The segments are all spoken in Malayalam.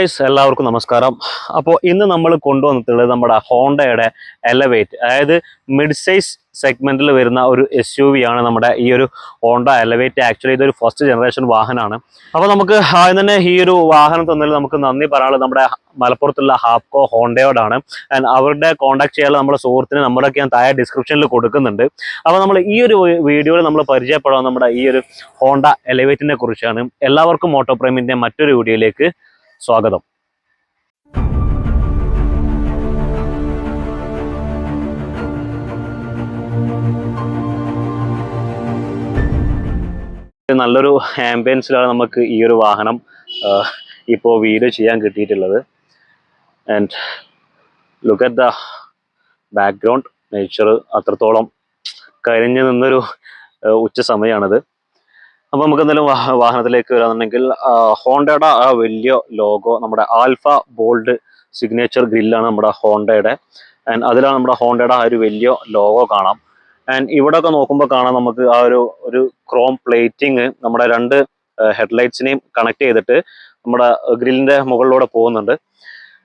ഗൈസ് എല്ലാവർക്കും നമസ്കാരം. അപ്പോൾ ഇന്ന് നമ്മൾ കൊണ്ടുവന്നിട്ടുള്ളത് നമ്മുടെ ഹോണ്ടയുടെ എലവേറ്റ് അതായത് മിഡ് സൈസ് സെഗ്മെന്റിൽ വരുന്ന ഒരു എസ് യു വി ആണ് നമ്മുടെ ഈ ഒരു ഹോണ്ട എലവേറ്റ് ആക്ച്വലി ഇതൊരു ഫസ്റ്റ് ജനറേഷൻ വാഹനമാണ്. അപ്പോൾ നമുക്ക് ആദ്യം തന്നെ ഈ ഒരു വാഹനം തന്നതിൽ നമുക്ക് നന്ദി പറയാനുള്ളത് നമ്മുടെ മലപ്പുറത്തുള്ള ഹാപ്കോ ഹോണ്ടയോടാണ്. ആൻഡ് അവരുടെ കോൺടാക്ട് ചെയ്യാനുള്ള നമ്മുടെ സുഹൃത്തിന് നമ്മളൊക്കെ ഞാൻ താഴെ ഡിസ്ക്രിപ്ഷനിൽ കൊടുക്കുന്നുണ്ട്. അപ്പോൾ നമ്മൾ ഈ ഒരു വീഡിയോയിൽ നമ്മൾ പരിചയപ്പെടാൻ നമ്മുടെ ഈ ഒരു ഹോണ്ട എലവേറ്റിനെ കുറിച്ചാണ്. എല്ലാവർക്കും മോട്ടോ പ്രേമിന്റെ മറ്റൊരു വീഡിയോയിലേക്ക് സ്വാഗതം. നല്ലൊരു ആംബിയൻസിലാണ് നമുക്ക് ഈ ഒരു വാഹനം ഇപ്പോൾ വീഡിയോ ചെയ്യാൻ കിട്ടിയിട്ടുള്ളത്. And look at the background nature അത്രത്തോളം കരിഞ്ഞു നിന്നൊരു ഉച്ച സമയമാണിത്. അപ്പോൾ നമുക്ക് എന്തായാലും വാഹനത്തിലേക്ക് വരാന്നുണ്ടെങ്കിൽ ഹോണ്ടയുടെ ആ വലിയ ലോഗോ നമ്മുടെ ആൽഫ ബോൾഡ് സിഗ്നേച്ചർ ഗ്രില്ലാണ് നമ്മുടെ ഹോണ്ടയുടെ. ആൻഡ് അതിലാണ് നമ്മുടെ ഹോണ്ടയുടെ ആ ഒരു വലിയ ലോഗോ കാണാം. ആൻഡ് ഇവിടെ ഒക്കെ നോക്കുമ്പോൾ കാണാം നമുക്ക് ആ ഒരു ഒരു ക്രോം പ്ലേറ്റിംഗ് നമ്മുടെ രണ്ട് ഹെഡ്ലൈറ്റ്സിനെയും കണക്ട് ചെയ്തിട്ട് നമ്മുടെ ഗ്രില്ലിന്റെ മുകളിലൂടെ പോകുന്നുണ്ട്.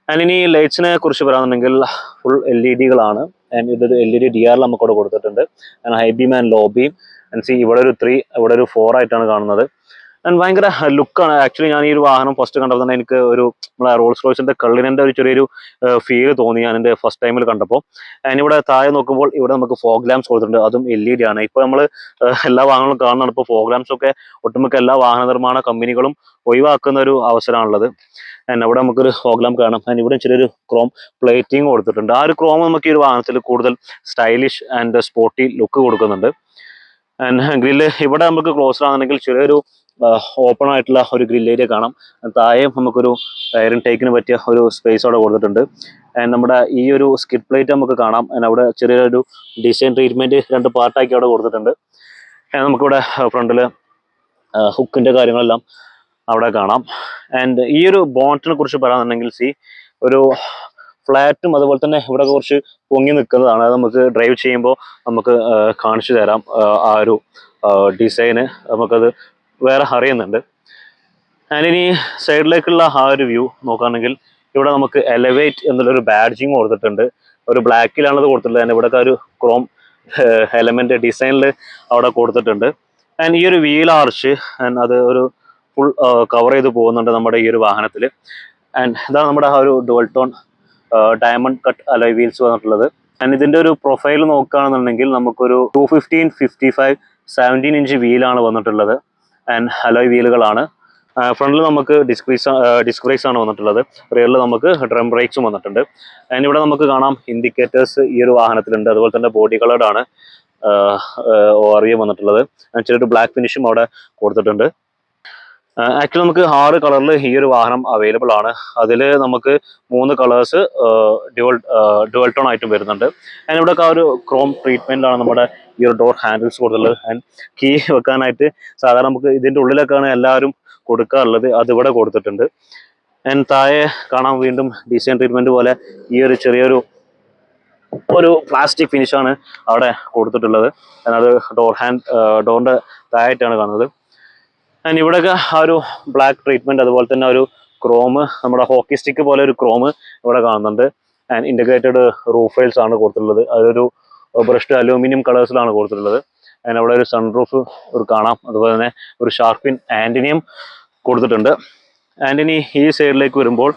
ആൻഡ് ഇനി ലൈറ്റ്സിനെ കുറിച്ച് പറയാന്നുണ്ടെങ്കിൽ ഫുൾ എൽ ഇ ഡികളാണ് ആൻഡ് ഇതൊരു എൽ ഇ ഡി ഡി ആറിൽ നമുക്കവിടെ കൊടുത്തിട്ടുണ്ട് and high beam and low beam and C ഇവിടെ ഒരു ത്രീ ഇവിടെ ഒരു ഫോർ ആയിട്ടാണ് കാണുന്നത്. ആൻഡ് ഭയങ്കര ലുക്കാണ് ആക്ച്വലി ഞാൻ ഈ ഒരു വാഹനം ഫസ്റ്റ് കണ്ടപ്പോൾ തന്നെ എനിക്ക് ഒരു നമ്മുടെ റോൾസ് റോയ്സിന്റെ കള്ളിനെ ഒരു ചെറിയൊരു ഫീൽ തോന്നി ഞാൻ എന്റെ ഫസ്റ്റ് ടൈമിൽ കണ്ടപ്പോൾ. ആൻഡ് ഇവിടെ താഴെ നോക്കുമ്പോൾ ഇവിടെ നമുക്ക് ഫോഗ് ലാംപ്സ് കൊടുത്തിട്ടുണ്ട്. അതും എൽ ഇ ഡി ആണ്. ഇപ്പോൾ നമ്മൾ എല്ലാ വാഹനങ്ങളും കാണുന്നതാണ്. ഇപ്പോൾ ഫോഗ് ലാംപ്സ് ഒക്കെ ഒട്ടുമിക്ക എല്ലാ വാഹന നിർമ്മാണ കമ്പനികളും ഒഴിവാക്കുന്ന ഒരു അവസരമാണുള്ളത്. ആൻഡ് അവിടെ നമുക്കൊരു ഫോഗ് കാണാം. ആൻഡ് ഇവിടെ ചെറിയൊരു ക്രോം പ്ലേറ്റിംഗ് കൊടുത്തിട്ടുണ്ട്. ആ ഒരു ക്രോം നമുക്ക് ഈ ഒരു വാഹനത്തിൽ കൂടുതൽ സ്റ്റൈലിഷ് ആൻഡ് സ്പോർട്ടി ലുക്ക് കൊടുക്കുന്നുണ്ട്. ഗ്രില്ല് ഇവിടെ നമുക്ക് ക്ലോസ് ആണെന്നുണ്ടെങ്കിൽ ചെറിയൊരു ഓപ്പൺ ആയിട്ടുള്ള ഒരു ഗ്രിൽ ഏരിയ കാണാം. താഴെ നമുക്കൊരു ടയറിൻ ടേക്കിന് പറ്റിയ ഒരു സ്പേസ് അവിടെ കൊടുത്തിട്ടുണ്ട്. നമ്മുടെ ഈ ഒരു സ്കിഡ് പ്ലേറ്റ് നമുക്ക് കാണാം. ആൻഡ് അവിടെ ചെറിയൊരു ഡിസൈൻ ട്രീറ്റ്മെന്റ് രണ്ട് പാർട്ടാക്കി അവിടെ കൊടുത്തിട്ടുണ്ട്. നമുക്കിവിടെ ഫ്രണ്ടിൽ ഹുക്കിന്റെ കാര്യങ്ങളെല്ലാം അവിടെ കാണാം. ആൻഡ് ഈ ഒരു ബോണ്ടിനെ കുറിച്ച് പറയാന്നുണ്ടെങ്കിൽ സി ഒരു ഫ്ലാറ്റും അതുപോലെ തന്നെ ഇവിടെ കുറച്ച് പൊങ്ങി നിൽക്കുന്നതാണ്. അത് നമുക്ക് ഡ്രൈവ് ചെയ്യുമ്പോൾ നമുക്ക് കാണിച്ചു തരാം. ആ, ഒരു ഡിസൈന് നമുക്കത് വേറെ അറിയുന്നുണ്ട്. ആൻഡ് ഇനി സൈഡിലേക്കുള്ള ആ ഒരു വ്യൂ നോക്കുകയാണെങ്കിൽ ഇവിടെ നമുക്ക് എലവേറ്റ് എന്നുള്ളൊരു ബാഡ്ജിങ് കൊടുത്തിട്ടുണ്ട്. ഒരു ബ്ലാക്കിലാണ് അത് കൊടുത്തിട്ടുള്ളത്. ഇവിടെ ഒരു ക്രോം എലമെന്റ് ഡിസൈനിൽ അവിടെ കൊടുത്തിട്ടുണ്ട്. ആൻഡ് ഈ ഒരു വീൽ ആർച്ച് ആൻഡ് അത് ഒരു ഫുൾ കവർ ചെയ്ത് പോകുന്നുണ്ട് നമ്മുടെ ഈ ഒരു വാഹനത്തിൽ ആൻഡ് ഇതാണ് നമ്മുടെ ആ ഒരു dual tone diamond cut alloy wheels വന്നിട്ടുള്ളത്. ആൻഡ് ഇതിന്റെ ഒരു പ്രൊഫൈൽ നോക്കുകയാണെന്നുണ്ടെങ്കിൽ നമുക്കൊരു two fifteen fifty five seventeen inch വീലാണ് വന്നിട്ടുള്ളത്. ആൻഡ് അലോയ് വീലുകളാണ് ഫ്രണ്ടിൽ നമുക്ക് ഡിസ്ക്രീസ് ഡിസ്ക് ബ്രേക്സ് ആണ് വന്നിട്ടുള്ളത്. റിയറിൽ നമുക്ക് ഡ്രം ബ്രേക്സും വന്നിട്ടുണ്ട്. ആൻഡ് ഇവിടെ നമുക്ക് കാണാം ഇൻഡിക്കേറ്റേഴ്സ് ഈ ഒരു വാഹനത്തിലുണ്ട്. അതുപോലെ തന്നെ ബോഡി കളേർഡ് ആണ് ഒ വന്നിട്ടുള്ളത്. ചെറിയൊരു ബ്ലാക്ക് ഫിനിഷും അവിടെ കൊടുത്തിട്ടുണ്ട്. ആക്ച്വലി നമുക്ക് ആറ് കളറിൽ ഈ ഒരു വാഹനം അവൈലബിൾ ആണ്. അതിൽ നമുക്ക് മൂന്ന് കളേഴ്സ് ഡ്യുവൽ ഡ്യുവൽ ടോൺ ആയിട്ടും വരുന്നുണ്ട്. ആൻഡ് ഇവിടെ ആ ഒരു ക്രോം ട്രീറ്റ്മെന്റ് ആണ് നമ്മുടെ ഈ ഒരു ഡോർ ഹാൻഡിൽസ് കൊടുത്തുള്ളത് ആൻഡ് കീ വെക്കാനായിട്ട് സാധാരണ നമുക്ക് ഇതിന്റെ ഉള്ളിലൊക്കെയാണ് എല്ലാവരും കൊടുക്കാറുള്ളത്. അതിവിടെ കൊടുത്തിട്ടുണ്ട്. ആൻഡ് താഴെ കാണാൻ വീണ്ടും ഡിസൈൻ ട്രീറ്റ്മെന്റ് പോലെ ഈ ഒരു ചെറിയൊരു ഒരു പ്ലാസ്റ്റിക് ഫിനിഷാണ് അവിടെ കൊടുത്തിട്ടുള്ളത്. അത് ഡോർ ഹാൻഡ് ഡോറിന്റെ താഴായിട്ടാണ് കാണുന്നത്. ആൻഡ് ഇവിടെയൊക്കെ ആ ഒരു ബ്ലാക്ക് ട്രീറ്റ്മെന്റ് അതുപോലെ തന്നെ ഒരു ക്രോം നമ്മുടെ ഹോക്കി സ്റ്റിക്ക് പോലെ ഒരു ക്രോം ഇവിടെ കാണുന്നുണ്ട്. ആൻഡ് ഇന്റഗ്രേറ്റഡ് റൂഫൈൽസ് ആണ് കൊടുത്തിട്ടുള്ളത്. അതൊരു ബ്രഷ്ഡ് അലൂമിനിയം കളേഴ്സിലാണ് കൊടുത്തിട്ടുള്ളത്. ആൻഡ് അവിടെ ഒരു സൺറൂഫ് ഒരു കാണാം. അതുപോലെ തന്നെ ഒരു ഷാർപ്പിൻ ആന്റിനിയം കൊടുത്തിട്ടുണ്ട്. ആന്റിനി ഈ സൈഡിലേക്ക് വരുമ്പോൾ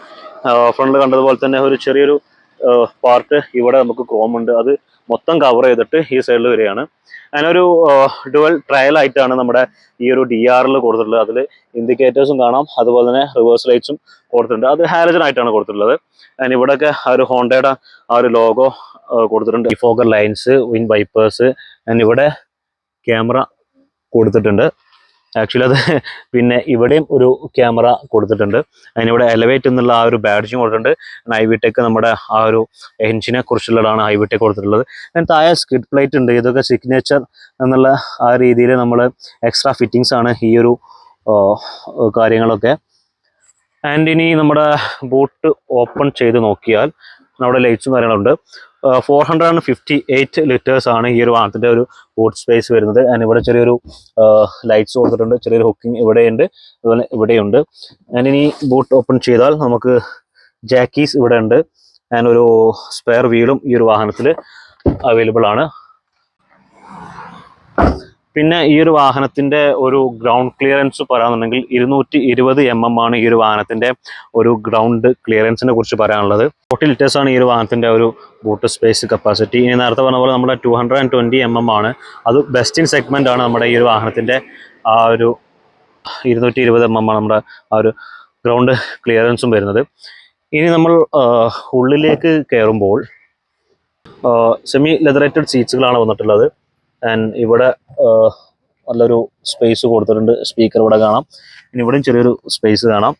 ഫ്രണ്ടിൽ കണ്ടതുപോലെ തന്നെ ഒരു ചെറിയൊരു പാർട്ട് ഇവിടെ നമുക്ക് ക്രോം ഉണ്ട്. അത് മൊത്തം കവർ ചെയ്തിട്ട് ഈ സൈഡിൽ വരികയാണ്. അതിനൊരു ഡുവൽ ട്രയൽ ആയിട്ടാണ് നമ്മുടെ ഈ ഒരു ഡി ആറിൽ കൊടുത്തിട്ടുള്ളത്. അതിൽ ഇൻഡിക്കേറ്റേഴ്സും കാണാം. അതുപോലെ തന്നെ റിവേഴ്സ് ലൈറ്റ്സും കൊടുത്തിട്ടുണ്ട്. അത് ഹാലജൻ ആയിട്ടാണ് കൊടുത്തിട്ടുള്ളത്. അതിന് ഇവിടെയൊക്കെ ആ ഒരു ഹോണ്ടയുടെ ആ ഒരു ലോഗോ കൊടുത്തിട്ടുണ്ട്. ഫോക്കർ ലൈൻസ് വിൻ വൈപ്പേഴ്സ് അതിന് ഇവിടെ ക്യാമറ കൊടുത്തിട്ടുണ്ട്. ആക്ച്വലി അത് പിന്നെ ഇവിടെയും ഒരു ക്യാമറ കൊടുത്തിട്ടുണ്ട്. അതിനിവിടെ എലവേറ്റ് എന്നുള്ള ആ ഒരു ബാഡ്ജും കൊടുത്തിട്ടുണ്ട്. ഐവിടെക് നമ്മുടെ ആ ഒരു എഞ്ചിനെ കുറിച്ചുള്ളതാണ് ഐവിടെക് കൊടുത്തിട്ടുള്ളത്. അതിന് താഴെ സ്കിഡ് പ്ലേറ്റ് ഉണ്ട്. ഇതൊക്കെ സിഗ്നേച്ചർ എന്നുള്ള ആ രീതിയിൽ നമ്മൾ എക്സ്ട്രാ ഫിറ്റിങ്സ് ആണ് ഈ ഒരു കാര്യങ്ങളൊക്കെ. ആൻഡ് ഇനി നമ്മുടെ ബോട്ട് ഓപ്പൺ ചെയ്ത് നോക്കിയാൽ നമ്മുടെ ലൈറ്റ്സും കാര്യങ്ങളുണ്ട്. Four hundred and fifty eight litres ആണ് ഈ ഒരു വാഹനത്തിന്റെ ഒരു ബോട്ട് സ്പേസ് വരുന്നത്. ആൻഡ് ഇവിടെ ചെറിയൊരു ലൈറ്റ്സ് കൊടുത്തിട്ടുണ്ട്. ചെറിയൊരു ഹുക്കിംഗ് ഇവിടെയുണ്ട്. അതുപോലെ ഇവിടെയുണ്ട്. ആൻഡ് ഇനി ബോട്ട് ഓപ്പൺ ചെയ്താൽ നമുക്ക് ജാക്കീസ് ഇവിടെ ഉണ്ട്. ആൻഡ് ഒരു സ്പെയർ വീലും ഈ ഒരു വാഹനത്തിൽ അവൈലബിൾ ആണ്. പിന്നെ ഈ ഒരു വാഹനത്തിന്റെ ഒരു ഗ്രൗണ്ട് ക്ലിയറൻസ് പറയാന്നുണ്ടെങ്കിൽ ഇരുന്നൂറ്റി ഇരുപത് എം എം ആണ് ഈ ഒരു വാഹനത്തിന്റെ ഒരു ഗ്രൗണ്ട് ക്ലിയറൻസിനെ കുറിച്ച് പറയാനുള്ളത്. ഫോർട്ടി ലിറ്റേഴ്സ് ആണ് ഈ ഒരു വാഹനത്തിന്റെ ഒരു ബൂട്ട് സ്പേസ് കപ്പാസിറ്റി ഇനി നേരത്തെ പറഞ്ഞ പോലെ നമ്മുടെ two hundred and twenty M M ആണ്. അത് ബെസ്റ്റ് ഇൻ സെഗ്മെന്റ് ആണ് നമ്മുടെ ഈ ഒരു വാഹനത്തിന്റെ ആ ഒരു ഇരുന്നൂറ്റി ഇരുപത് എം എം ആണ് നമ്മുടെ ആ ഒരു ഗ്രൗണ്ട് ക്ലിയറൻസും വരുന്നത്. ഇനി നമ്മൾ ഉള്ളിലേക്ക് കയറുമ്പോൾ സെമി ലെതറേറ്റഡ് സീറ്റ്സുകളാണ് വന്നിട്ടുള്ളത്. ആൻഡ് ഇവിടെ നല്ലൊരു സ്പേസ് കൊടുത്തിട്ടുണ്ട്. സ്പീക്കർ ഇവിടെ കാണാം. ഇനി ഇവിടെയും ചെറിയൊരു സ്പേസ് കാണാം.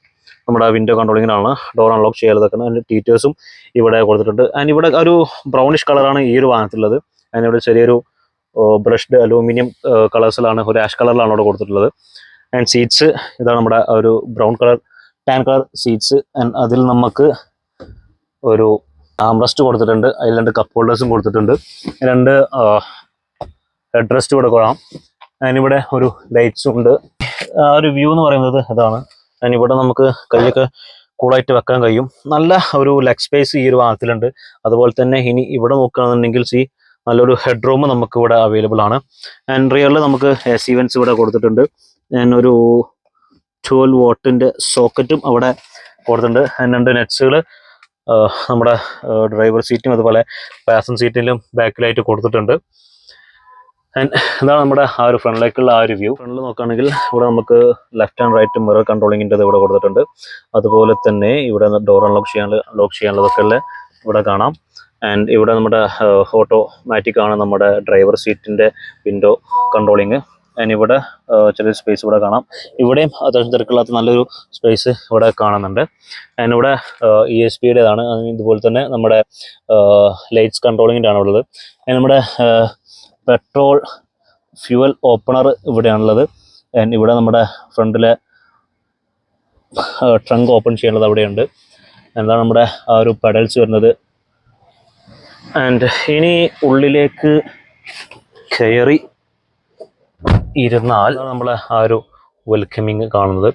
നമ്മുടെ വിൻഡോ കൺട്രോളിങ്ങിനാണ് ഡോർ അൺലോക്ക് ചെയ്യാതൊക്കെ അതിന്റെ ടീറ്റേഴ്സും ഇവിടെ കൊടുത്തിട്ടുണ്ട്. ആൻഡ് ഇവിടെ ഒരു ബ്രൗണിഷ് കളറാണ് ഈ ഒരു വാഹനത്തിലുള്ളത്. ആൻഡ് ഇവിടെ ചെറിയൊരു ബ്രഷ്ഡ് അലൂമിനിയം കളേഴ്സിലാണ് ഒരു ആഷ് കളറിലാണ് ഇവിടെ കൊടുത്തിട്ടുള്ളത്. ആൻഡ് സീറ്റ്സ് ഇതാണ് നമ്മുടെ ഒരു brown colour tan colour seats and അതിൽ നമുക്ക് ഒരു ആംറസ്റ്റ് കൊടുത്തിട്ടുണ്ട്. അതിൽ രണ്ട് കപ്പ് ഹോൾഡേഴ്സും കൊടുത്തിട്ടുണ്ട്. രണ്ട് ഹെഡ് റെസ്റ്റ് കൊള്ളാം. അതിനിവിടെ ഒരു ലൈറ്റ്സും ഉണ്ട്. ആ ഒരു വ്യൂ എന്ന് പറയുന്നത് അതാണ് അതിനിവിടെ നമുക്ക് കൈയൊക്കെ കൂളായിട്ട് വെക്കാൻ കഴിയും. നല്ല ഒരു ലെഗ് സ്പേസ് ഈ ഒരു വാഹനത്തിലുണ്ട് അതുപോലെ തന്നെ ഇനി ഇവിടെ നോക്കുകയാണെന്നുണ്ടെങ്കിൽ സി നല്ലൊരു ഹെഡ് റൂം നമുക്ക് ഇവിടെ അവൈലബിൾ ആണ്. ആൻഡ് റിയറിൽ നമുക്ക് സി വെൻസ് ഇവിടെ കൊടുത്തിട്ടുണ്ട്. ഞാൻ ഒരു ട്വൽവ് വോട്ടിന്റെ സോക്കറ്റും അവിടെ കൊടുത്തിട്ടുണ്ട്. ആൻഡ് രണ്ട് നെറ്റ്സുകൾ നമ്മുടെ ഡ്രൈവർ സീറ്റും അതുപോലെ പാസഞ്ചർ സീറ്റിലും ബാക്കിലായിട്ട് കൊടുത്തിട്ടുണ്ട്. ആൻഡ് ഇതാണ് നമ്മുടെ ആ ഒരു ഫ്രണ്ടിലേക്കുള്ള ആ ഒരു വ്യൂ ഫ്രണ്ടിൽ നോക്കുകയാണെങ്കിൽ ഇവിടെ നമുക്ക് ലെഫ്റ്റ് ആൻഡ് റൈറ്റ് മിറർ കൺട്രോളിങ്ങിന്റെ ഇവിടെ കൊടുത്തിട്ടുണ്ട്. അതുപോലെ തന്നെ ഇവിടെ ഡോർ അൺലോക്ക് ചെയ്യാനുള്ള ലോക്ക് ചെയ്യാനുള്ളതൊക്കെ ഉള്ള ഇവിടെ കാണാം. ആൻഡ് ഇവിടെ നമ്മുടെ ഓട്ടോമാറ്റിക് ആണ് നമ്മുടെ ഡ്രൈവർ സീറ്റിന്റെ വിൻഡോ കൺട്രോളിങ് ആൻഡ് ഇവിടെ ചെറിയ സ്പേസ് ഇവിടെ കാണാം. ഇവിടെയും അത്യാവശ്യം തിരക്കില്ലാത്ത നല്ലൊരു സ്പേസ് ഇവിടെ കാണുന്നുണ്ട്. ആൻഡ് ഇവിടെ ഇ എസ് പിയുടേതാണ് ഇതുപോലെ തന്നെ നമ്മുടെ ലൈറ്റ്സ് കൺട്രോളിങ്ങിന്റെ ആണ് ഉള്ളത് നമ്മുടെ പെട്രോൾ ഫ്യൂവൽ ഓപ്പണർ ഇവിടെയാണുള്ളത്. ആൻഡ് ഇവിടെ നമ്മുടെ ഫ്രണ്ടിലെ ട്രങ്ക് ഓപ്പൺ ചെയ്യേണ്ടത് അവിടെയുണ്ട്. എന്താണ് നമ്മുടെ ആ ഒരു പെഡൽസ് വരുന്നത്? ആൻഡ് ഇനി ഉള്ളിലേക്ക് കയറി ഇരുന്നാൽ നമ്മളെ ആ ഒരു വെൽക്കമിങ് കാണുന്നത്.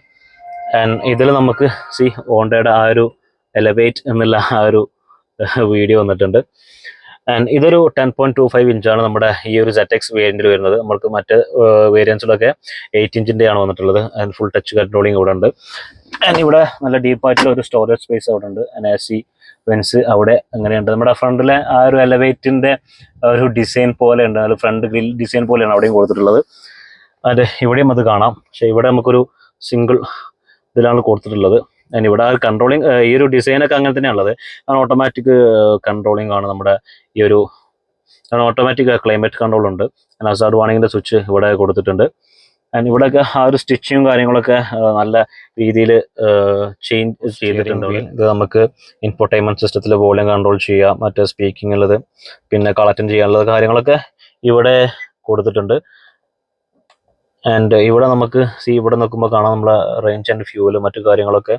ആൻഡ് ഇതിൽ നമുക്ക് സി ഓണ്ടയുടെ ആ ഒരു എലവേറ്റ് എന്നുള്ള ആ ഒരു വീഡിയോ വന്നിട്ടുണ്ട്. ആൻഡ് ഇതൊരു ടെൻ പോയിന്റ് ടു ഫൈവ് ഇഞ്ചാണ് നമ്മുടെ ഈ ഒരു സെറ്റ് എക്സ് വേരിയന്റിൽ വരുന്നത്. നമുക്ക് മറ്റ് വേരിയൻസിലൊക്കെ എയ്റ്റ് ഇഞ്ചിന്റെ ആണ് വന്നിട്ടുള്ളത്. ആൻഡ് ഫുൾ ടച്ച് കൺട്രോളിങ് ഇവിടെ ഉണ്ട്. ആൻഡ് ഇവിടെ നല്ല ഡീപ്പായിട്ടുള്ള ഒരു സ്റ്റോറേജ് സ്പേസ് അവിടെ ഉണ്ട്. ആൻഡ് എ സി വെൻസ് അവിടെ അങ്ങനെയുണ്ട്. നമ്മുടെ ഫ്രണ്ടിലെ ആ ഒരു എലവേറ്റിന്റെ ഒരു ഡിസൈൻ പോലെ ഉണ്ട്. അതായത് ഫ്രണ്ട് ഗ്രിൽ ഡിസൈൻ പോലെയാണ് അവിടെയും കൊടുത്തിട്ടുള്ളത്. അതെ ഇവിടെയും അത് കാണാം. പക്ഷെ ഇവിടെ നമുക്കൊരു സിംഗിൾ ഇതിലാണ് കൊടുത്തിട്ടുള്ളത്. ആൻഡ് ഇവിടെ കൺട്രോളിങ് ഈ ഒരു ഡിസൈനൊക്കെ അങ്ങനെ തന്നെയാണുള്ളത്. ഓട്ടോമാറ്റിക് കൺട്രോളിങ് ആണ് നമ്മുടെ ഈ ഒരു ഓട്ടോമാറ്റിക് ക്ലൈമറ്റ് കൺട്രോൾ ഉണ്ട്. ഹസാർഡ് വാണിങ്ങിന്റെ സ്വിച്ച് ഇവിടെ കൊടുത്തിട്ടുണ്ട്. ആൻഡ് ഇവിടെയൊക്കെ ആ ഒരു സ്റ്റിച്ചിങ്ങും കാര്യങ്ങളൊക്കെ നല്ല രീതിയിൽ ചേഞ്ച് ചെയ്തിട്ടുണ്ട്. ഇത് നമുക്ക് ഇൻഫോർടൈൻമെന്റ് സിസ്റ്റത്തിൽ വോളിയം കൺട്രോൾ ചെയ്യാം മറ്റേ സ്പീക്കിംഗ് ഉള്ളത് പിന്നെ കളക്റ്റൻ ചെയ്യാനുള്ളത് കാര്യങ്ങളൊക്കെ ഇവിടെ കൊടുത്തിട്ടുണ്ട്. ആൻഡ് ഇവിടെ നമുക്ക് സി ഇവിടെ നോക്കുമ്പോൾ കാണാം നമ്മളെ റേഞ്ച് ആൻഡ് ഫ്യൂവൽ മറ്റു കാര്യങ്ങളൊക്കെ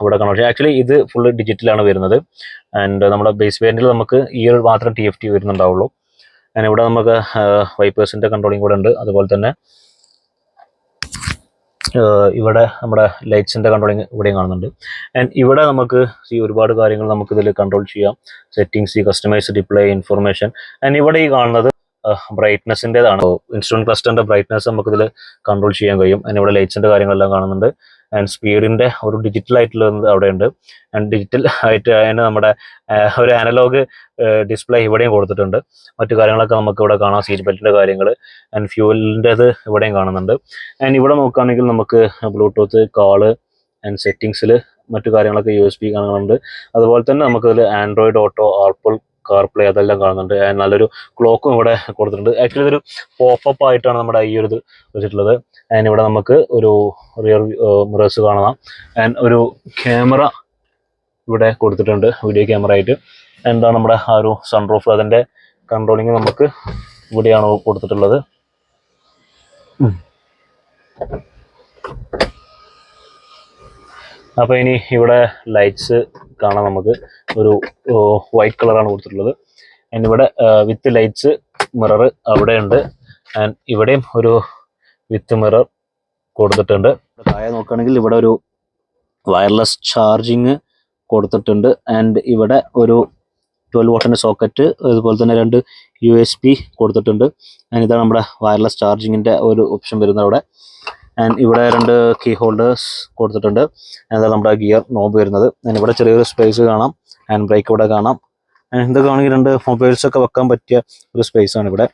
ഇവിടെ കാണാം. പക്ഷേ ആക്ച്വലി ഇത് ഫുള്ള് ഡിജിറ്റലാണ് വരുന്നത്. ആൻഡ് നമ്മുടെ ബേസ് വേരിയന്റിൽ നമുക്ക് ഇയർ മാത്രം ടി എഫ് ടി വരുന്നുണ്ടാവുള്ളൂ. ആൻഡ് ഇവിടെ നമുക്ക് വൈപ്പേഴ്സിന്റെ കൺട്രോളിംഗ് കൂടെ ഉണ്ട്. അതുപോലെ തന്നെ ഇവിടെ നമ്മുടെ ലൈറ്റ്സിന്റെ കൺട്രോളിങ് ഇവിടെയും കാണുന്നുണ്ട്. ആൻഡ് ഇവിടെ നമുക്ക് ഈ ഒരുപാട് കാര്യങ്ങൾ നമുക്ക് ഇതിൽ കൺട്രോൾ ചെയ്യാം. സെറ്റിംഗ്സ് ഈ കസ്റ്റമൈസ് ഡിപ്ലേ ഇൻഫർമേഷൻ ആൻഡ് ഇവിടെ ഈ കാണുന്നത് ബ്രൈറ്റ്നസിന്റെതാണ് ഇൻസ്ട്രുമെന്റ് ക്ലസ്റ്ററിന്റെ ബ്രൈറ്റ്നസ് നമുക്ക് ഇതിൽ കൺട്രോൾ ചെയ്യാൻ കഴിയും. അതിന് ഇവിടെ ലൈറ്റ്സിന്റെ കാര്യങ്ങളെല്ലാം കാണുന്നുണ്ട്. ആൻഡ് സ്പീഡിന്റെ ഒരു ഡിജിറ്റൽ ആയിട്ടുള്ള അവിടെ ഉണ്ട് ആൻഡ് ഡിജിറ്റൽ ആയിട്ട് അതിന് നമ്മുടെ ഒരു അനലോഗ് ഡിസ്പ്ലേ ഇവിടെയും കൊടുത്തിട്ടുണ്ട്. മറ്റു കാര്യങ്ങളൊക്കെ നമുക്ക് ഇവിടെ കാണാം സീറ്റ് ബെൽറ്റിന്റെ കാര്യങ്ങൾ ആൻഡ് ഫ്യൂവലിന്റെത് ഇവിടെയും കാണുന്നുണ്ട്. ആൻഡ് ഇവിടെ നോക്കുകയാണെങ്കിൽ നമുക്ക് ബ്ലൂടൂത്ത് കാൾ ആൻഡ് സെറ്റിങ്സിൽ മറ്റു കാര്യങ്ങളൊക്കെ യു എസ് പി കാണുന്നുണ്ട്. അതുപോലെ തന്നെ നമുക്കതിൽ ആൻഡ്രോയിഡ് ഓട്ടോ ആർപ്പിൾ കാർപ്ലേ അതെല്ലാം കാണുന്നുണ്ട്. നല്ലൊരു ക്ലോക്കും ഇവിടെ കൊടുത്തിട്ടുണ്ട്. ആക്ച്വലി ഇതൊരു പോപ്പപ്പ് ആയിട്ടാണ് നമ്മുടെ ഈ ഒരു ഇത് വെച്ചിട്ടുള്ളത്. ആൻഡ് ഇവിടെ നമുക്ക് ഒരു റിയർ മിറേഴ്സ് കാണാം. ആൻഡ് ഒരു ക്യാമറ ഇവിടെ കൊടുത്തിട്ടുണ്ട്. വീഡിയോ ക്യാമറ ആയിട്ട്. എന്താണ് നമ്മുടെ ആ ഒരു സൺറൂഫ് അതിന്റെ കൺട്രോളിങ് നമുക്ക് ഇവിടെയാണ് കൊടുത്തിട്ടുള്ളത്. അപ്പോൾ ഇനി ഇവിടെ ലൈറ്റ്സ് കാണാം നമുക്ക്. ഒരു വൈറ്റ് കളറാണ് കൊടുത്തിട്ടുള്ളത്. ആൻഡ് ഇവിടെ വിത്ത് ലൈറ്റ്സ് മിറർ അവിടെ ഉണ്ട് ആൻഡ് ഇവിടെയും ഒരു വിത്ത് മിറർ കൊടുത്തിട്ടുണ്ട്. താഴെ നോക്കുകയാണെങ്കിൽ ഇവിടെ ഒരു വയർലെസ് ചാർജിങ് കൊടുത്തിട്ടുണ്ട്. ആൻഡ് ഇവിടെ ഒരു ട്വൽവ് വോട്ടിന്റെ സോക്കറ്റ് അതുപോലെ തന്നെ രണ്ട് യു എസ് പി കൊടുത്തിട്ടുണ്ട്. ആൻഡ് ഇതാണ് നമ്മുടെ വയർലെസ് ചാർജിങ്ങിന്റെ ഒരു ഓപ്ഷൻ വരുന്നത് അവിടെ. ആൻഡ് ഇവിടെ രണ്ട് കീ ഹോൾഡേഴ്സ് കൊടുത്തിട്ടുണ്ട്. അതാണ് നമ്മുടെ ഗിയർ നോബ് വരുന്നത്. ആൻഡ് ഇവിടെ ചെറിയൊരു സ്പേസ് കാണാം. ഹാൻഡ് ബ്രേക്ക് ഇവിടെ കാണാം. ഇതൊക്കെ ആണെങ്കിൽ രണ്ട് മൊബൈൽസ് ഒക്കെ വെക്കാൻ പറ്റിയ ഒരു സ്പേസ് ആണ് ഇവിടെ.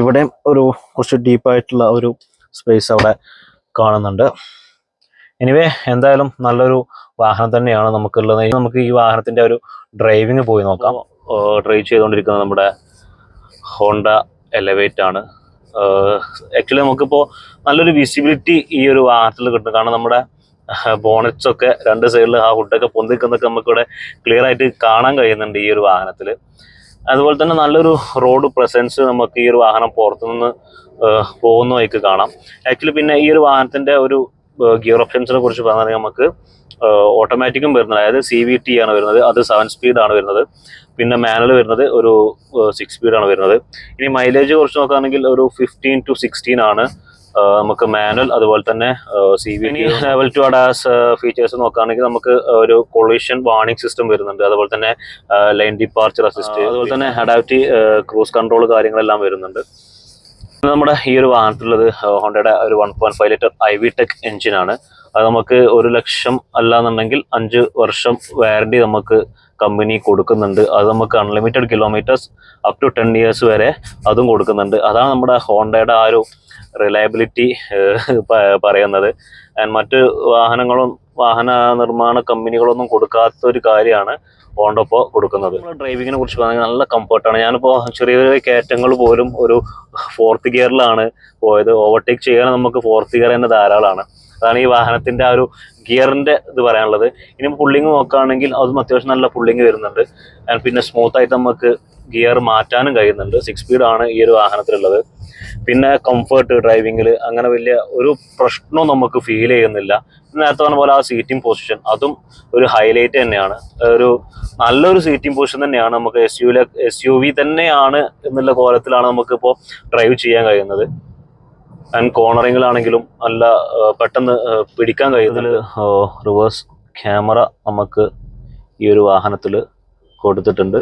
ഇവിടെയും ഒരു കുറച്ച് ഡീപ്പായിട്ടുള്ള ഒരു സ്പേസ് അവിടെ കാണുന്നുണ്ട്. എനിവേ എന്തായാലും നല്ലൊരു വാഹനം തന്നെയാണ് നമുക്കുള്ളത്. നമുക്ക് ഈ വാഹനത്തിന്റെ ഒരു ഡ്രൈവിംഗ് പോയി നോക്കാം. ഡ്രൈവ് ചെയ്തുകൊണ്ടിരിക്കുന്നത് നമ്മുടെ ഹോണ്ട എലവേറ്റ് ആണ്. ആക്ച്വലി നമുക്കിപ്പോൾ നല്ലൊരു വിസിബിലിറ്റി ഈ ഒരു വാഹനത്തിൽ കിട്ടും. കാരണം നമ്മുടെ ബോണറ്റ്സ് ഒക്കെ രണ്ട് സൈഡിൽ ആ ഹുഡൊക്കെ പൊന്തിക്കുന്നൊക്കെ നമുക്കിവിടെ ക്ലിയർ ആയിട്ട് കാണാൻ കഴിയുന്നുണ്ട് ഈ ഒരു വാഹനത്തിൽ അതുപോലെ തന്നെ നല്ലൊരു റോഡ് പ്രസൻസ് നമുക്ക് ഈ ഒരു വാഹനം പുറത്തുനിന്ന് പോകുന്ന കാണാം. ആക്ച്വലി പിന്നെ ഈ ഒരു വാഹനത്തിന്റെ ഒരു ഗിയർ ഓപ്ഷൻസിനെ കുറിച്ച് പറഞ്ഞാൽ നമുക്ക് ഓട്ടോമാറ്റിക്കും വരുന്നത് അതായത് സി വി ടി ആണ് വരുന്നത്. അത് സെവൻ സ്പീഡ് ആണ് വരുന്നത്. പിന്നെ മാനുവൽ വരുന്നത് ഒരു സിക്സ് സ്പീഡാണ് വരുന്നത്. ഇനി മൈലേജ് കുറച്ച് നോക്കുകയാണെങ്കിൽ ഒരു ഫിഫ്റ്റീൻ ടു സിക്സ്റ്റീൻ ആണ്. നമുക്ക് മാനുവൽ അതുപോലെ തന്നെ C V T level two ADAS features നോക്കുകയാണെങ്കിൽ നമുക്ക് ഒരു കൊളീഷൻ വാർണിംഗ് സിസ്റ്റം വരുന്നുണ്ട്. അതുപോലെ തന്നെ ലൈൻ ഡിപ്പാർച്ചർ അസിസ്റ്റ് അതുപോലെ തന്നെ. അഡാപ്റ്റി ക്രൂസ് കൺട്രോൾ കാര്യങ്ങളെല്ലാം വരുന്നുണ്ട്. നമ്മുടെ ഈ ഒരു വാഹനത്തിലുള്ളത് ഹോണ്ടയുടെ ഒരു one point five litre I V TEC എഞ്ചിനാണ് അത് നമുക്ക് ഒരു ലക്ഷം അല്ലാന്നുണ്ടെങ്കിൽ അഞ്ച് വർഷം വാറണ്ടി നമുക്ക് കമ്പനി കൊടുക്കുന്നുണ്ട്. അത് നമുക്ക് unlimited kilometres up to ten years വരെ അതും കൊടുക്കുന്നുണ്ട്. അതാണ് നമ്മുടെ ഹോണ്ടയുടെ ആ ഒരു റിലയബിലിറ്റി പറയുന്നത്. മറ്റ് വാഹനങ്ങളും വാഹന നിർമ്മാണ കമ്പനികളൊന്നും കൊടുക്കാത്ത ഒരു കാര്യമാണ് ഹോണ്ട ഇപ്പോൾ കൊടുക്കുന്നത്. ഡ്രൈവിങ്ങിനെ കുറിച്ച് പറഞ്ഞാൽ നല്ല കംഫർട്ടാണ് ഞാനിപ്പോൾ ചെറിയ ചെറിയ കയറ്റങ്ങൾ പോലും ഒരു ഫോർത്ത് ഗിയറിലാണ് പോയത്. ഓവർടേക്ക് ചെയ്യാൻ നമുക്ക് ഫോർത്ത് ഗിയർ തന്നെ ധാരാളമാണ്. അതാണ് ഈ വാഹനത്തിന്റെ ആ ഒരു ഗിയറിന്റെ ഇത് പറയാനുള്ളത്. ഇനി പുള്ളിങ് നോക്കുകയാണെങ്കിൽ അതും അത്യാവശ്യം നല്ല പുള്ളിങ് വരുന്നുണ്ട്. പിന്നെ സ്മൂത്ത് ആയിട്ട് നമുക്ക് ഗിയർ മാറ്റാനും കഴിയുന്നുണ്ട്. സിക്സ് സ്പീഡ് ആണ് ഈ ഒരു വാഹനത്തിലുള്ളത്. പിന്നെ കംഫർട്ട് ഡ്രൈവിങ്ങിൽ അങ്ങനെ വലിയ ഒരു പ്രശ്നവും നമുക്ക് ഫീൽ ചെയ്യുന്നില്ല. നേരത്തെ പറഞ്ഞ പോലെ ആ സീറ്റിംഗ് പൊസിഷൻ അതും ഒരു ഹൈലൈറ്റ് തന്നെയാണ്. ഒരു നല്ലൊരു സീറ്റിംഗ് പൊസിഷൻ തന്നെയാണ് നമുക്ക് എസ് യുവിലെ എസ് യു വി തന്നെയാണ് എന്നുള്ള കോലത്തിലാണ് നമുക്കിപ്പോൾ ഡ്രൈവ് ചെയ്യാൻ കഴിയുന്നത്. ആൻഡ് കോർണറിങ്ങിലാണെങ്കിലും നല്ല പെട്ടെന്ന് പിടിക്കാൻ കഴിയുന്നതിൽ റിവേഴ്സ് ക്യാമറ നമുക്ക് ഈ ഒരു വാഹനത്തിൽ കൊടുത്തിട്ടുണ്ട്.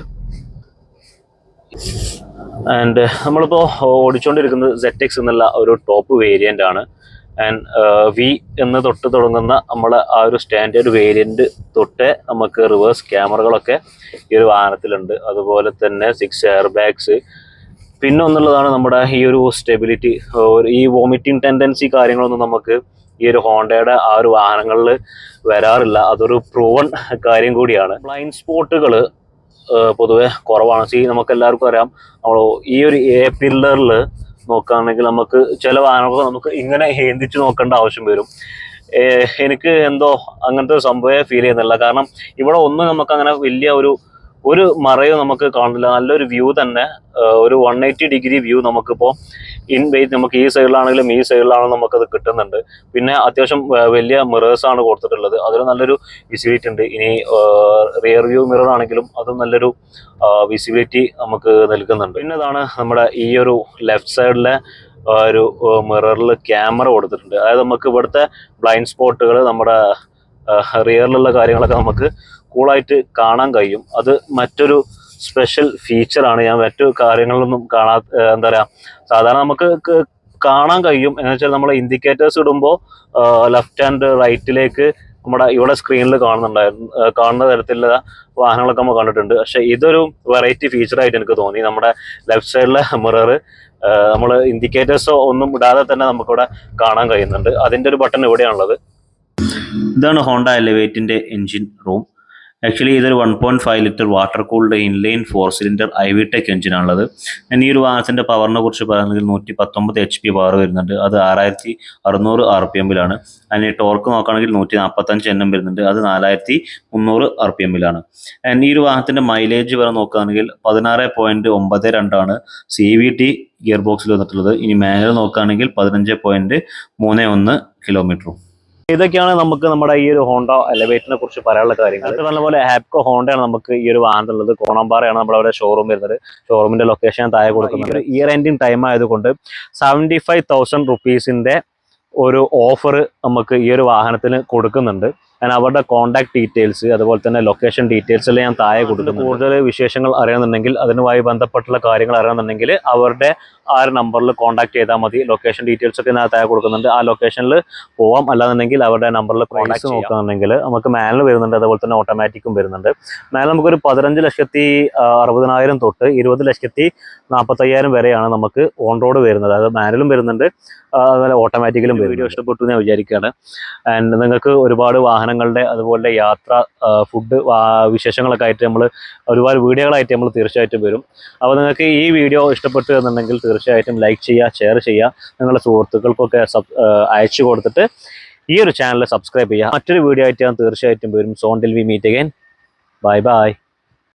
ആൻഡ് നമ്മളിപ്പോൾ ഓടിച്ചുകൊണ്ടിരിക്കുന്നത് സെറ്റ് എക്സ് എന്നുള്ള ഒരു ടോപ്പ് വേരിയന്റ് ആണ്. ആൻഡ് വി എന്ന് തൊട്ട് തുടങ്ങുന്ന നമ്മളെ ആ ഒരു സ്റ്റാൻഡേർഡ് വേരിയന്റ് തൊട്ടേ നമുക്ക് റിവേഴ്സ് ക്യാമറകളൊക്കെ ഈ ഒരു വാഹനത്തിലുണ്ട്. അതുപോലെ തന്നെ സിക്സ് എയർ ബാഗ്സ് പിന്നെ ഒന്നുള്ളതാണ് നമ്മുടെ ഈ ഒരു സ്റ്റെബിലിറ്റി ഈ വോമിറ്റിംഗ് ടെൻഡൻസി കാര്യങ്ങളൊന്നും നമുക്ക് ഈ ഒരു ഹോണ്ടയുടെ ആ ഒരു വാഹനങ്ങളിൽ വരാറില്ല. അതൊരു പ്രൂവൺ കാര്യം കൂടിയാണ്. ബ്ലൈൻഡ് സ്പോട്ടുകൾ പൊതുവെ കുറവാണ്. സി നമുക്ക് എല്ലാവർക്കും അറിയാം. നമ്മൾ ഈ ഒരു എ പില്ലറിൽ നോക്കുകയാണെങ്കിൽ നമുക്ക് ചില വാഹനങ്ങൾ നമുക്ക് ഇങ്ങനെ ഏന്തിച്ച് നോക്കേണ്ട ആവശ്യം വരും. എനിക്ക് എന്തോ അങ്ങനത്തെ ഒരു സംഭവമേ ഫീൽ ചെയ്യുന്നില്ല. കാരണം ഇവിടെ ഒന്നും നമുക്ക് അങ്ങനെ വലിയ ഒരു ഒരു മറയോ നമുക്ക് കാണില്ല നല്ലൊരു വ്യൂ തന്നെ. ഒരു വൺ എയ്റ്റി ഡിഗ്രി വ്യൂ നമുക്കിപ്പോൾ ഇൻ വെയിറ്റ് നമുക്ക് ഈ സൈഡിലാണെങ്കിലും ഈ സൈഡിലാണെങ്കിലും നമുക്കത് കിട്ടുന്നുണ്ട്. പിന്നെ അത്യാവശ്യം വലിയ മിറേഴ്സ് ആണ് കൊടുത്തിട്ടുള്ളത്. അതിൽ നല്ലൊരു വിസിബിലിറ്റി ഉണ്ട്. ഇനി റിയർ വ്യൂ മിറർ ആണെങ്കിലും അതും നല്ലൊരു വിസിബിലിറ്റി നമുക്ക് നൽകുന്നുണ്ട്. പിന്നെ അതാണ് നമ്മുടെ ഈ ഒരു ലെഫ്റ്റ് സൈഡിലെ ഒരു മിററിൽ ക്യാമറ കൊടുത്തിട്ടുണ്ട്. അതായത് നമുക്ക് ഇവിടുത്തെ ബ്ലൈൻഡ് സ്പോട്ടുകൾ നമ്മുടെ റിയറിലുള്ള കാര്യങ്ങളൊക്കെ നമുക്ക് കൂളായിട്ട് കാണാൻ കഴിയും. അത് മറ്റൊരു സ്പെഷ്യൽ ഫീച്ചറാണ് ഞാൻ മറ്റു കാര്യങ്ങളിലൊന്നും കാണാ എന്താ പറയുക സാധാരണ നമുക്ക് കാണാൻ കഴിയും. എന്ന് വെച്ചാൽ നമ്മൾ ഇൻഡിക്കേറ്റേഴ്സ് ഇടുമ്പോൾ ലെഫ്റ്റ് ആൻഡ് റൈറ്റിലേക്ക് നമ്മുടെ ഇവിടെ സ്ക്രീനിൽ കാണുന്നുണ്ടായിരുന്നു. കാണുന്ന തരത്തിലുള്ള വാഹനങ്ങളൊക്കെ നമ്മൾ കണ്ടിട്ടുണ്ട്. പക്ഷെ ഇതൊരു വെറൈറ്റി ഫീച്ചറായിട്ട് എനിക്ക് തോന്നി. നമ്മുടെ ലെഫ്റ്റ് സൈഡിലെ മിറർ നമ്മൾ ഇൻഡിക്കേറ്റേഴ്സോ ഒന്നും ഇടാതെ തന്നെ നമുക്കിവിടെ കാണാൻ കഴിയുന്നുണ്ട്. അതിന്റെ ഒരു ബട്ടൺ ഇവിടെയാണുള്ളത്. ഇതാണ് ഹോണ്ട എലിവേറ്റിന്റെ എൻജിൻ റൂം ആക്ച്വലി ഇതൊരു one point five litre water cooled inline four cylinder I V TEC എഞ്ചിനാണുള്ളത് ഞാൻ ഈ ഒരു വാഹനത്തിന്റെ പവറിനെ കുറിച്ച് പറയുകയാണെങ്കിൽ നൂറ്റി പത്തൊമ്പത് എച്ച് പി പവർ വരുന്നുണ്ട്. അത് ആറായിരത്തി അറുന്നൂറ് ആർ പി എമ്മിലാണ് അതിന് ടോർക്ക് നോക്കുകയാണെങ്കിൽ നൂറ്റി നാൽപ്പത്തഞ്ച് എണ്ണം വരുന്നുണ്ട്. അത് നാലായിരത്തി മുന്നൂറ് ആർ പി എമ്മിലാണ് ഈ ഒരു വാഹനത്തിന്റെ മൈലേജ് വരെ നോക്കുകയാണെങ്കിൽ പതിനാറ് പോയിന്റ് ഒമ്പത് രണ്ടാണ് സി വി ടി ഗിയർ ബോക്സിൽ വന്നിട്ടുള്ളത്. ഇനി മാനുവൽ നോക്കുകയാണെങ്കിൽ പതിനഞ്ച് പോയിന്റ് മൂന്ന് ഒന്ന് കിലോമീറ്ററും ഇതൊക്കെയാണ് നമുക്ക് നമ്മുടെ ഈ ഒരു ഹോണ്ട എലവേറ്റിനെ കുറിച്ച് പറയാനുള്ള കാര്യങ്ങൾ. നല്ലപോലെ ഹാപ്കോ ഹോണ്ടയാണ് നമുക്ക് ഈ ഒരു വാഹനത്തിലുള്ളത് കോണമ്പാറയാണ് നമ്മുടെ അവിടെ ഷോറൂം വരുന്നത്. ഷോറൂമിന്റെ ലൊക്കേഷൻ താഴെ കൊടുക്കുന്നുണ്ട്. ഇയർ എൻഡിങ് ടൈം ആയതുകൊണ്ട് സെവന്റി ഫൈവ് തൗസൻഡ് റുപ്പീസിന്റെ ഒരു ഓഫർ നമുക്ക് ഈ ഒരു വാഹനത്തിന് കൊടുക്കുന്നുണ്ട്. ഞാൻ അവരുടെ കോൺടാക്ട് ഡീറ്റെയിൽസ് അതുപോലെ തന്നെ ലൊക്കേഷൻ ഡീറ്റെയിൽസ് എല്ലാം ഞാൻ താഴെ കൊടുക്കുന്നു കൂടുതൽ വിശേഷങ്ങൾ അറിയണമെന്നുണ്ടെങ്കിൽ അതിനുമായി ബന്ധപ്പെട്ടുള്ള കാര്യങ്ങൾ അറിയണമെന്നുണ്ടെങ്കിൽ അവരുടെ ആ ഒരു നമ്പറിൽ കോൺടാക്ട് ചെയ്താൽ മതി. ലൊക്കേഷൻ ഡീറ്റെയിൽസ് ഒക്കെ ഞാൻ താഴെ കൊടുക്കുന്നുണ്ട്. ആ ലൊക്കേഷനിൽ പോവാം. അല്ലാന്നുണ്ടെങ്കിൽ അവരുടെ നമ്പറിൽ കോൺടാക്ട് നോക്കുകയാണെന്നുണ്ടെങ്കിൽ നമുക്ക് മാനിൽ വരുന്നുണ്ട്. അതുപോലെ തന്നെ ഓട്ടോമാറ്റിക്കും വരുന്നുണ്ട്. മാനിൽ നമുക്കൊരു പതിനഞ്ച് ലക്ഷത്തി അറുപതിനായിരം തൊട്ട് ഇരുപത് ലക്ഷത്തി നാൽപ്പത്തയ്യായിരം വരെയാണ് നമുക്ക് ഓൺ റോഡ് വരുന്നത്. അത് മാനിലും വരുന്നുണ്ട്. അതുപോലെ ഓട്ടോമാറ്റിക്കലും വീഡിയോ ഇഷ്ടപ്പെട്ടു ഞാൻ വിചാരിക്കുകയാണ്. ആൻഡ് നിങ്ങൾക്ക് ഒരുപാട് വാഹനങ്ങളുടെ അതുപോലെ യാത്ര ഫുഡ് വിശേഷങ്ങളൊക്കെ ആയിട്ട് നമ്മൾ ഒരുപാട് വീഡിയോകളായിട്ട് നമ്മൾ തീർച്ചയായിട്ടും വരും. അപ്പോൾ നിങ്ങൾക്ക് ഈ വീഡിയോ ഇഷ്ടപ്പെട്ടു എന്നുണ്ടെങ്കിൽ തീർച്ചയായിട്ടും ലൈക്ക് ചെയ്യുക ഷെയർ ചെയ്യുക. നിങ്ങളുടെ സുഹൃത്തുക്കൾക്കൊക്കെ സബ് അയച്ചു കൊടുത്തിട്ട് ഈ ഒരു ചാനൽ സബ്സ്ക്രൈബ് ചെയ്യുക. മറ്റൊരു വീഡിയോ ആയിട്ട് ഞാൻ തീർച്ചയായിട്ടും വരും. Soon till we meet again. Bye bye.